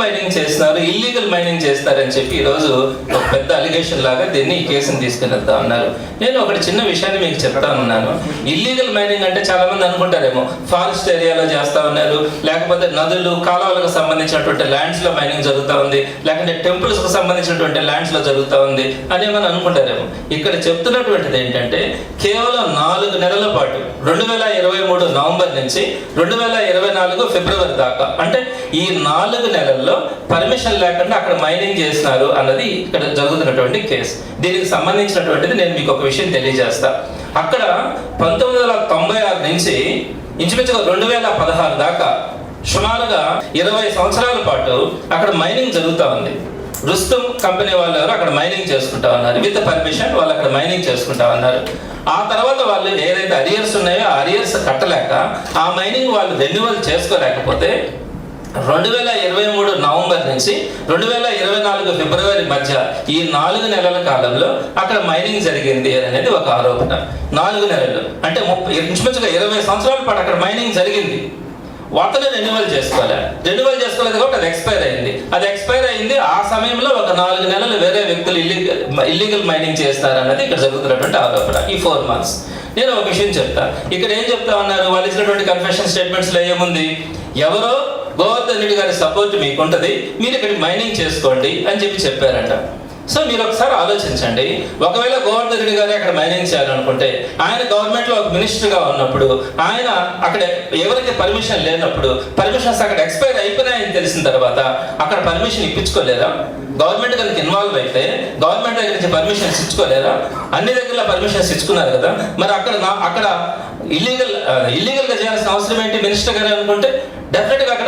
Mining చేస్తున్నారు illegal mining చేస్తారని చెప్పి ఈరోజు ఒక పెద్ద అలిగేషన్ లాగా దీన్ని ఈ కేసుని తీసుకుని వెళ్తా ఉన్నారు. నేను ఒకటి చిన్న విషయాన్ని మీకు చెప్తా ఉన్నాను. ఇల్లీగల్ మైనింగ్ అంటే చాలా మంది అనుకుంటారేమో ఫారెస్ట్ ఏరియాలో చేస్తా ఉన్నారు లేకపోతే నదులు కాలువలకు సంబంధించినటువంటి ల్యాండ్స్లో మైనింగ్ జరుగుతూ ఉంది లేకుంటే టెంపుల్స్కు సంబంధించినటువంటి ల్యాండ్స్లో జరుగుతూ ఉంది అని ఏమైనా అనుకుంటారేమో. ఇక్కడ చెప్తున్నటువంటిది ఏంటంటే కేవలం నాలుగు నెలల పాటు రెండు వేల ఇరవై మూడు నవంబర్ నుంచి రెండు వేల ఇరవై నాలుగు ఫిబ్రవరి దాకా అంటే ఈ నాలుగు నెలల్లో పర్మిషన్ లేకుండా అక్కడ మైనింగ్ చేసినారు అన్నది ఇక్కడ జరుగుతున్నటువంటి కేసు. దీనికి సంబంధించినటువంటిది నేను మీకు ఒక విషయం తెలియజేస్తా. అక్కడ పంతొమ్మిది వందల తొంభై ఆరు నుంచి ఇంచుమించుగా రెండు వేల పదహారు దాకా సుమారుగా ఇరవై సంవత్సరాల పాటు అక్కడ మైనింగ్ జరుగుతూ ఉంది. రుస్తుం కంపెనీ వాళ్ళు ఎవరు అక్కడ మైనింగ్ చేసుకుంటా ఉన్నారు. విత్ పర్మిషన్ వాళ్ళు అక్కడ మైనింగ్ చేసుకుంటా ఉన్నారు. ఆ తర్వాత వాళ్ళు ఏదైతే అరియర్స్ ఉన్నాయో ఆ అరియర్స్ కట్టలేక ఆ మైనింగ్ వాళ్ళు రెన్యువల్ చేసుకోలేకపోతే రెండు వేల ఇరవై మూడు నవంబర్ నుంచి రెండు వేల ఇరవై నాలుగు ఫిబ్రవరి మధ్య ఈ నాలుగు నెలల కాలంలో అక్కడ మైనింగ్ జరిగింది అనేది ఒక ఆరోపణ. నాలుగు నెలలు అంటే ముప్పై ఇంచుమించుగా ఇరవై సంవత్సరాల పాటు అక్కడ మైనింగ్ జరిగింది. అతను రెన్యువల్ చేసుకోలే. రెన్యువల్ చేసుకోలేదు కాబట్టి అది ఎక్స్పైర్ అయింది. అది ఎక్స్పైర్ అయింది. ఆ సమయంలో ఒక నాలుగు నెలలు వేరే వ్యక్తులు ఇల్లీగల్ ఇల్లీగల్ మైనింగ్ చేస్తారు అన్నది ఇక్కడ జరుగుతున్నటువంటి ఆరోపణ ఈ ఫోర్ మంత్స్ నేను ఒక విషయం చెప్తా. ఇక్కడ ఏం చెప్తా ఉన్నారు? వాళ్ళు ఇచ్చినటువంటి కన్ఫెషన్ స్టేట్మెంట్స్లో ఏముంది? ఎవరో గోవర్ధన్ రెడ్డి గారి సపోర్ట్ మీకు మీరు ఇక్కడ మైనింగ్ చేసుకోండి అని చెప్పి చెప్పారంట. సో మీరు ఒకసారి ఆలోచించండి. ఒకవేళ గోవర్ధన్ రెడ్డి గారు అక్కడ మైనింగ్ చేయాలనుకుంటే ఆయన గవర్నమెంట్లో ఒక మినిస్టర్గా ఉన్నప్పుడు ఆయన అక్కడ ఎవరికి పర్మిషన్ లేనప్పుడు పర్మిషన్స్ అక్కడ ఎక్స్పైర్ అయిపోయినాయని తెలిసిన తర్వాత అక్కడ పర్మిషన్ ఇప్పించుకోలేదా? గవర్నమెంట్ కనుక ఇన్వాల్వ్ అయితే గవర్నమెంట్ దగ్గర నుంచి పర్మిషన్స్ ఇచ్చుకోలేరా అన్ని దగ్గర పర్మిషన్స్ ఇచ్చుకున్నారు కదా. మరి అక్కడ నా- అక్కడ ఇల్లీగల్ ఇల్లీగల్గా చేయాల్సిన అవసరం ఏంటి మినిస్టర్ గారు అనుకుంటే? డెఫినెట్గా అక్కడ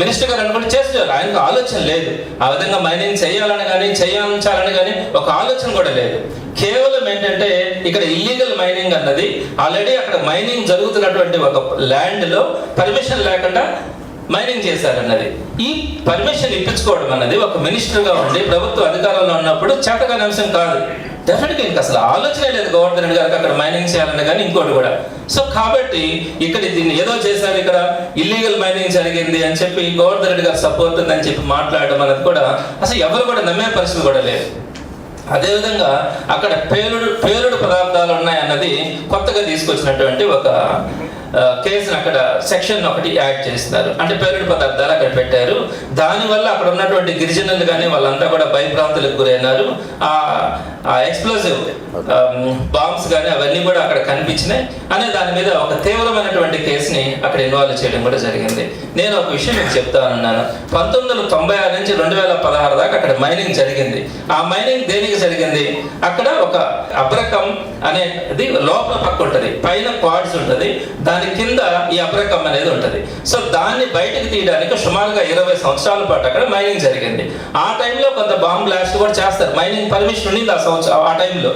మినిస్టర్ గారు అనుకుంటే చేస్తున్నారు. ఆయనకు ఆలోచన లేదు. ఆ విధంగా మైనింగ్ చేయాలని కానీ చేయించాలని కానీ ఒక ఆలోచన కూడా లేదు. కేవలం ఏంటంటే ఇక్కడ ఇల్లీగల్ మైనింగ్ అన్నది ఆల్రెడీ అక్కడ మైనింగ్ జరుగుతున్నటువంటి ఒక ల్యాండ్లో పర్మిషన్ లేకుండా మైనింగ్ చేశారన్నది. ఈ పర్మిషన్ ఇప్పించుకోవడం అన్నది ఒక మినిస్టర్గా ఉండి ప్రభుత్వ అధికారంలో ఉన్నప్పుడు చేతకాని అంశం కాదు. డెఫినెట్గా ఇంకా అసలు ఆలోచనే లేదు గోవర్ధన్ గారికి అక్కడ మైనింగ్ చేయాలని కానీ ఇంకోటి కూడా. సో కాబట్టి ఇక్కడ దీన్ని ఏదో చేశారు ఇక్కడ ఇల్లీగల్ మైనింగ్ జరిగింది అని చెప్పి గోవర్ధన్ గారు సపోర్ట్ ఉందని చెప్పి మాట్లాడడం అనేది కూడా అసలు ఎవరు కూడా నమ్మే పరిస్థితి కూడా లేదు. అదేవిధంగా అక్కడ పేలుడు పేలుడు పదార్థాలు ఉన్నాయన్నది కొత్తగా తీసుకొచ్చినటువంటి ఒక కేసును అక్కడ సెక్షన్ ఒకటి యాడ్ చేస్తున్నారు. అంటే పేరుడు పదార్థాలు అక్కడ పెట్టారు. దానివల్ల అక్కడ ఉన్నటువంటి గిరిజనులు కానీ వాళ్ళంతా కూడా భయభ్రాంతులకు గురైనారు. ఆ ఆ ఎక్స్ప్లోజివ్ బాంబ్స్ కానీ అవన్నీ కూడా అక్కడ కనిపించినాయి. అనే దాని మీద ఒక తీవ్రమైనటువంటి కేసుని అక్కడ ఇన్వాల్వ్ చేయడం కూడా జరిగింది. నేను ఒక విషయం మీకు చెప్తానున్నాను పంతొమ్మిది వందల తొంభై ఆరు నుంచి రెండు వేల పదహారు దాకా అక్కడ మైనింగ్ జరిగింది. ఆ మైనింగ్ దేనికి జరిగింది? అక్కడ ఒక అబ్రకం అనేది లోపల పక్క ఉంటుంది. పైన క్వాడ్స్ ఉంటుంది. దాని దాని కింద ఈ అబ్రకం అనేది ఉంటుంది. సో దాన్ని బయటకు తీయడానికి సుమారుగా ఇరవై సంవత్సరాల పాటు అక్కడ మైనింగ్ జరిగింది. ఆ టైంలో కొంత బాంబ్ బ్లాస్ట్ కూడా చేస్తారు. మైనింగ్ పర్మిషన్ ఉండింది ఆ సంవత్సరం ఆ టైంలో.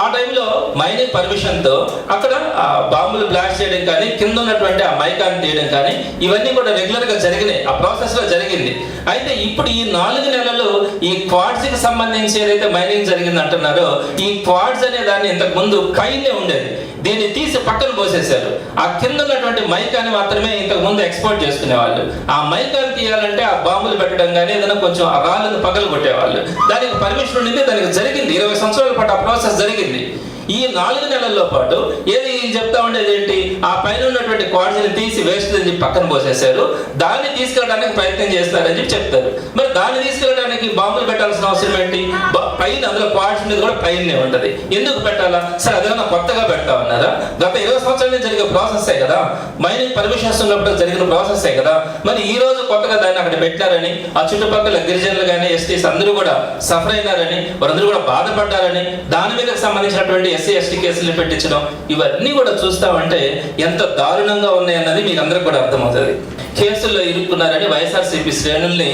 ఆ టైంలో మైనింగ్ పర్మిషన్తో అక్కడ ఆ బాంబులు బ్లాస్ట్ చేయడం కానీ కింద ఉన్నటువంటి ఆ మైకాన్ని తీయడం కానీ ఇవన్నీ కూడా రెగ్యులర్గా జరిగినాయి. ఆ ప్రాసెస్లో జరిగింది. అయితే ఇప్పుడు ఈ నాలుగు నెలలు ఈ క్వాడ్స్కి సంబంధించి ఏదైతే మైనింగ్ జరిగింది అంటున్నారో ఈ క్వాడ్స్ అనే దాన్ని ఇంతకు ముందు పైనే ఉండేది. దీన్ని తీసి పక్కన పోసేశారు. ఆ కింద ఉన్నటువంటి మైకాని మాత్రమే ఇంతకు ముందు ఎక్స్పోర్ట్ చేసుకునేవాళ్ళు. ఆ మైకాని తీయాలంటే ఆ బాంబులు పెట్టడం కానీ ఏదైనా కొంచెం ఆ రాళ్ళను పగలు కొట్టేవాళ్ళు దానికి పర్మిషన్ ఉండింది దానికి జరిగింది. ఇరవై సంవత్సరాల పాటు ఆ ప్రాసెస్ జరిగింది. ఈ నాలుగు నెలల్లో పాటు ఏది చెప్తా ఉండేది ఏంటి ఆ పైన ఉన్నటువంటి క్వాడ్స్ని తీసి వేస్ట్ అని చెప్పి పక్కన పోసేశారు. దాన్ని తీసుకెళ్ళడానికి ప్రయత్నం చేస్తారని చెప్పి చెప్తారు. మరి దాన్ని తీసుకెళ్ళడానికి బాంబులు పెట్టాల్సిన అవసరం ఏంటి? పైన అందులో క్వాడ్స్ మీద కూడా పైనే ఉంటది. ఎందుకు పెట్టాలా? సరే అదేమన్నా కొత్తగా పెడతా ఉన్నారా? గత ఇరవై సంవత్సరాల నుంచి జరిగే ప్రాసెస్ కదా? మైనింగ్ పర్మిషన్స్ ఉన్నప్పుడు జరిగిన ప్రాసెస్ కదా? మరి ఈ రోజు కొత్తగా దాన్ని అక్కడ పెట్టారని ఆ చుట్టుపక్కల గిరిజనులు కానీ ఎస్టీస్ అందరూ కూడా సఫర్ అయినారని వారందరూ కూడా బాధపడ్డారని దాని మీద సంబంధించినటువంటి ఎస్సీ ఎస్టీ కేసులు పెట్టించడం ఇవన్నీ కూడా చూస్తామంటే ఎంత దారుణంగా ఉన్నాయన్నది మీకు అందరికి కూడా అర్థమవుతుంది. కేసుల్లో ఇరుక్కున్నారని వైఎస్ఆర్సీపీ శ్రేణుల్ని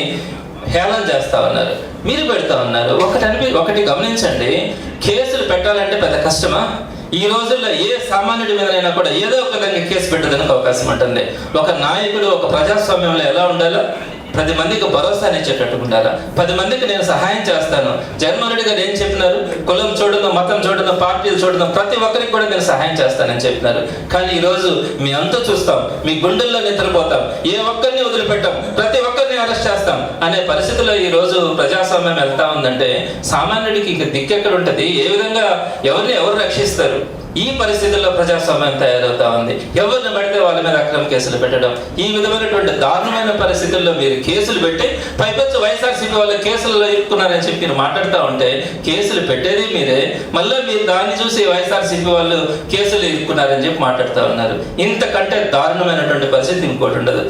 హేళన చేస్తా ఉన్నారు మీరు పెడతా ఉన్నారు. ఒకటి అనిపి ఒకటి గమనించండి కేసులు పెట్టాలంటే పెద్ద కష్టమా? ఈ రోజుల్లో ఏ సామాన్యుడి మీదైనా కూడా ఏదో ఒక విధంగా కేసు పెట్టడానికి అవకాశం ఉంటుంది. ఒక నాయకుడు ఒక ప్రజాస్వామ్యంలో ఎలా ఉండాలో పది మందికి భరోసా ఇచ్చేటట్టు ఉండాలా పది మందికి నేను సహాయం చేస్తాను. జగన్మోహన్ నేను ఏం చెప్పినారు? కులం చూడడం మతం చూడడం పార్టీలు చూడడం ప్రతి ఒక్కరికి కూడా నేను సహాయం చేస్తానని చెప్పినారు. కానీ ఈ రోజు మీ అంతా చూస్తాం. మీ గుండెల్లో నిద్రపోతాం. ఏ ఒక్కరిని వదిలిపెట్టాం. ప్రతి ఒక్క అరెస్ట్ చేస్తాం. అనే పరిస్థితిలో ఈ రోజు ప్రజాస్వామ్యం వెళ్తా ఉందంటే సామాన్యుడికి ఇక దిక్కెక్కడ ఉంటుంది ఏ విధంగా ఎవరిని ఎవరు రక్షిస్తారు? ఈ పరిస్థితుల్లో ప్రజాస్వామ్యం తయారవుతా ఉంది. ఎవరిని పడితే వాళ్ళ మీద అక్రమ కేసులు పెట్టడం ఈ విధమైనటువంటి దారుణమైన పరిస్థితుల్లో మీరు కేసులు పెట్టి పైపచ్చు వైఎస్ఆర్సీపీ వాళ్ళ కేసులలో ఇరుక్కున్నారని చెప్పి మీరు మాట్లాడుతూ ఉంటే కేసులు పెట్టేది మీరే. మళ్ళీ మీరు దాన్ని చూసి వైఎస్ఆర్సీపీ వాళ్ళు కేసులు ఇరుక్కున్నారని చెప్పి మాట్లాడుతూ ఉన్నారు. ఇంతకంటే దారుణమైనటువంటి పరిస్థితి ఇంకోటి ఉండదు.